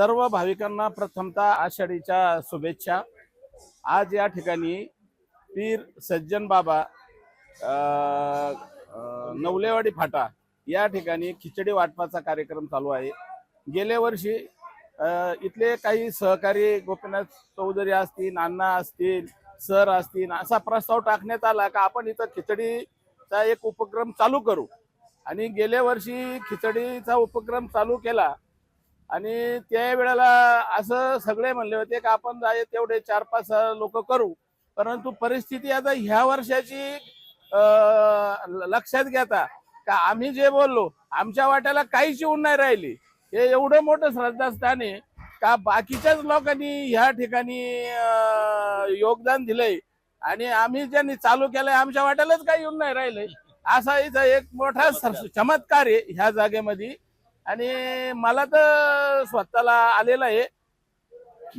सर्व भाविकांना प्रथमतः आषाढीच्या शुभेच्छा. आज या ठिकाणी पीर सज्जन बाबा नवलेवाडी फाटा या ठिकाणी खिचडी वाटपाचा कार्यक्रम चालू आहे. गेल्या वर्षी इथले काही सहकारी गोपीनाथ चौधरी असतील अण्णा असतील सर असतील असा प्रस्ताव टाकण्यात आला का आपण इथं खिचडीचा एक उपक्रम चालू करू? आणि गेल्या वर्षी खिचडीचा उपक्रम चालू केला आणि त्या वेळेला असं सगळे म्हणले होते की आपण जाय तेवढे चार पाच लोक करू. परंतु परिस्थिती आता ह्या वर्षाची लक्षात घेता का आम्ही जे बोललो आमच्या वाट्याला काहीच येऊन नाही राहिली. हे एवढं मोठं श्रद्धास्थान आहे का बाकीच्याच लोकांनी ह्या ठिकाणी योगदान दिलंय आणि आम्ही ज्यांनी चालू केलंय आमच्या वाट्यालाच काही येऊन नाही राहिलंय असा इथं एक मोठा चमत्कार आहे ह्या जागेमध्ये. आणि मला तर स्वतःला आलेलं आहे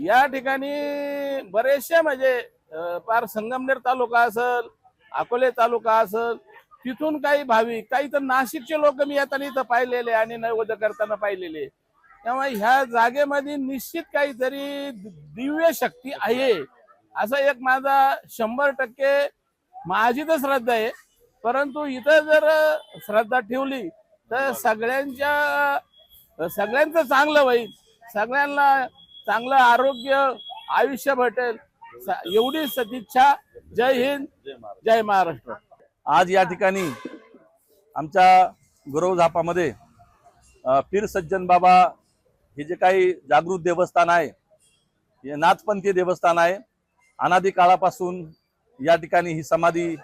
या ठिकाणी बरेचसे म्हणजे पार संगमनेर तालुका असल अकोले तालुका असल तिथून काही भाविक काही तर नाशिकचे लोक मी येताना इथं पाहिलेले आणि नैवेद्य करताना पाहिलेले. त्यामुळे ह्या जागेमध्ये निश्चित काहीतरी दिव्य शक्ती आहे. असं एक माझा शंभर टक्के माझी तर श्रद्धा आहे. परंतु इथं जर श्रद्धा ठेवली तर सगळ्यांच्या सगळ्यांचं चांगलं होईल. सगळ्यांना चांगलं आरोग्य आयुष्य भेटेल. एवढी सदिच्छा. जय हिंद जय महाराष्ट्र. आज या ठिकाणी आमच्या गुरव झापामध्ये अ, पीर सज्जन बाबा हे जे काही जागृत देवस्थान आहे हे नाथपंथी देवस्थान आहे अनादी काळापासून या ठिकाणी ही समाधी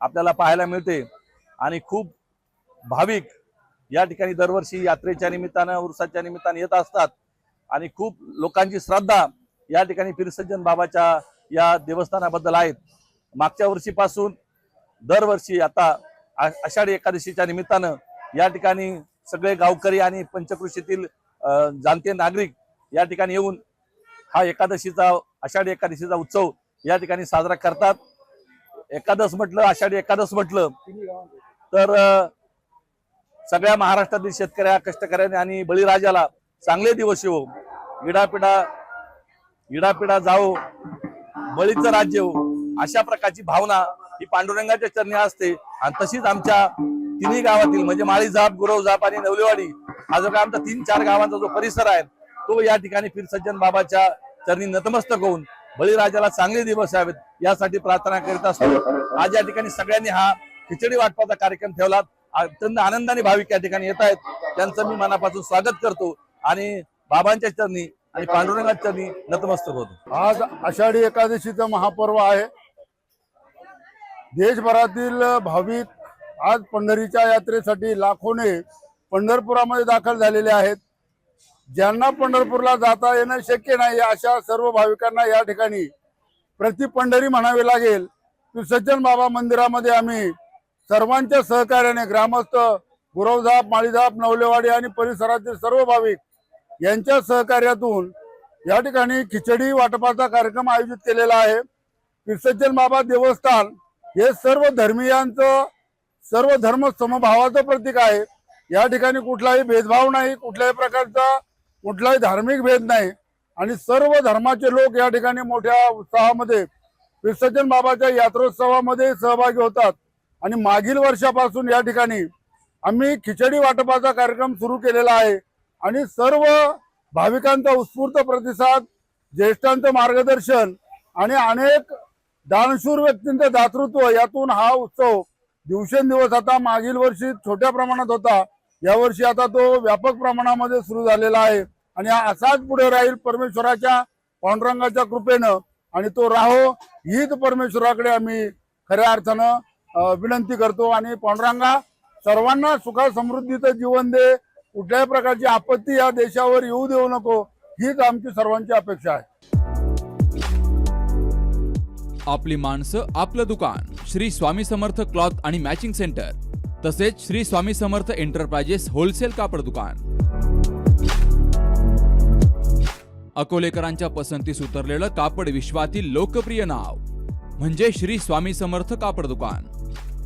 आपल्याला पाहायला मिळते आणि खूप भाविक या ठिकाणी दरवर्षी यात्रेच्या निमित्तानं उरसाच्या निमित्तानं येत असतात. आणि खूप लोकांची श्रद्धा या ठिकाणी फिरसज्जन बाबाच्या या देवस्थानाबद्दल आहेत. मागच्या वर्षीपासून दरवर्षी आता आषाढी एकादशीच्या निमित्तानं या ठिकाणी सगळे गावकरी आणि पंचकृषीतील जाणते नागरिक या ठिकाणी येऊन हा एकादशीचा आषाढी एकादशीचा उत्सव या ठिकाणी साजरा करतात. एकादश म्हटलं आषाढी एकादश म्हटलं तर सगळ्या महाराष्ट्रातील शेतकऱ्या कष्टकऱ्यांनी आणि बळीराजाला चांगले दिवस येऊ इडापिडा इडापिडा जाओ बळीचं राज्य हो अशा प्रकारची भावना ही पांडुरंगाच्या चरणी असते. आणि तशीच आमच्या तिन्ही गावातील म्हणजे माळी जाप गुरव जाप आणि नवलेवाडी हा जो काय आमचा तीन चार गावांचा जो परिसर आहे तो या ठिकाणी पीरसज्जन बाबाच्या चरणी नतमस्तक होऊन बळीराजाला चांगले दिवस यावेत यासाठी प्रार्थना करीत असतो. आज या ठिकाणी सगळ्यांनी हा खिचडी वाटपाचा कार्यक्रम ठेवला अत्यंत आनंदाने भाविक या ठिकाणी येत आहेत. त्यांचं मी मनापासून स्वागत करतो आणि बाबांच्या चरणी आणि पांडुरंगाच्या चरणी नतमस्तक होतो. आज आषाढी एकादशीचं महापर्व आहे. देशभरातील भाविक आज पंढरीच्या यात्रेसाठी लाखोने पंढरपुरामध्ये दाखल झालेले आहेत. ज्यांना पंढरपूरला जाता येणं शक्य नाही अशा सर्व भाविकांना या ठिकाणी प्रति पंढरी म्हणावे लागेल. सज्जन बाबा मंदिरामध्ये आम्ही सर्वांच्या सहकार्याने ग्रामस्थ गुरवधाप माळीधाप नवलेवाडी आणि परिसरातील सर्व भाविक यांच्या सहकार्यातून या ठिकाणी खिचडी वाटपाचा कार्यक्रम आयोजित केलेला आहे. विसर्जन बाबा देवस्थान हे सर्व धर्मीयांचं सर्व धर्म समभावाचं प्रतीक आहे. या ठिकाणी कुठलाही भेदभाव नाही कुठल्याही प्रकारचा कुठलाही धार्मिक भेद नाही. आणि सर्व धर्माचे लोक या ठिकाणी मोठ्या उत्साहामध्ये विसर्जन बाबाच्या यात्रोत्सवामध्ये सहभागी होतात. आणि मागील वर्षापासून या ठिकाणी आम्ही खिचडी वाटपाचा कार्यक्रम सुरू केलेला आहे. आणि सर्व भाविकांचा उत्स्फूर्त प्रतिसाद ज्येष्ठांचं मार्गदर्शन आणि अनेक दानशूर व्यक्तींचं दातृत्व यातून हा उत्सव दिवसेंदिवस आता मागील वर्षी छोट्या प्रमाणात होता. यावर्षी आता तो व्यापक प्रमाणामध्ये सुरू झालेला आहे. आणि हा असाच पुढे राहील परमेश्वराच्या पांडुरंगाच्या कृपेनं. आणि तो राहो हीच परमेश्वराकडे आम्ही खऱ्या अर्थानं विनंती करतो आणि पांडुरंगा सर्वांना सुखा समृद्धीचं जीवन दे. कुठल्याही प्रकारची आपत्ती या देशावर येऊ देऊ नको. हीच आमची सर्वांची अपेक्षा आहे. आपली माणसं आपलं दुकान. श्री स्वामी समर्थ क्लॉथ आणि मॅचिंग सेंटर. तसेच श्री स्वामी समर्थ एंटरप्राइजेस होलसेल कापड दुकान. अकोलेकरांच्या पसंतीस उतरलेलं कापड विश्वातील लोकप्रिय नाव. म्हणजे श्री स्वामी समर्थ कापड दुकान.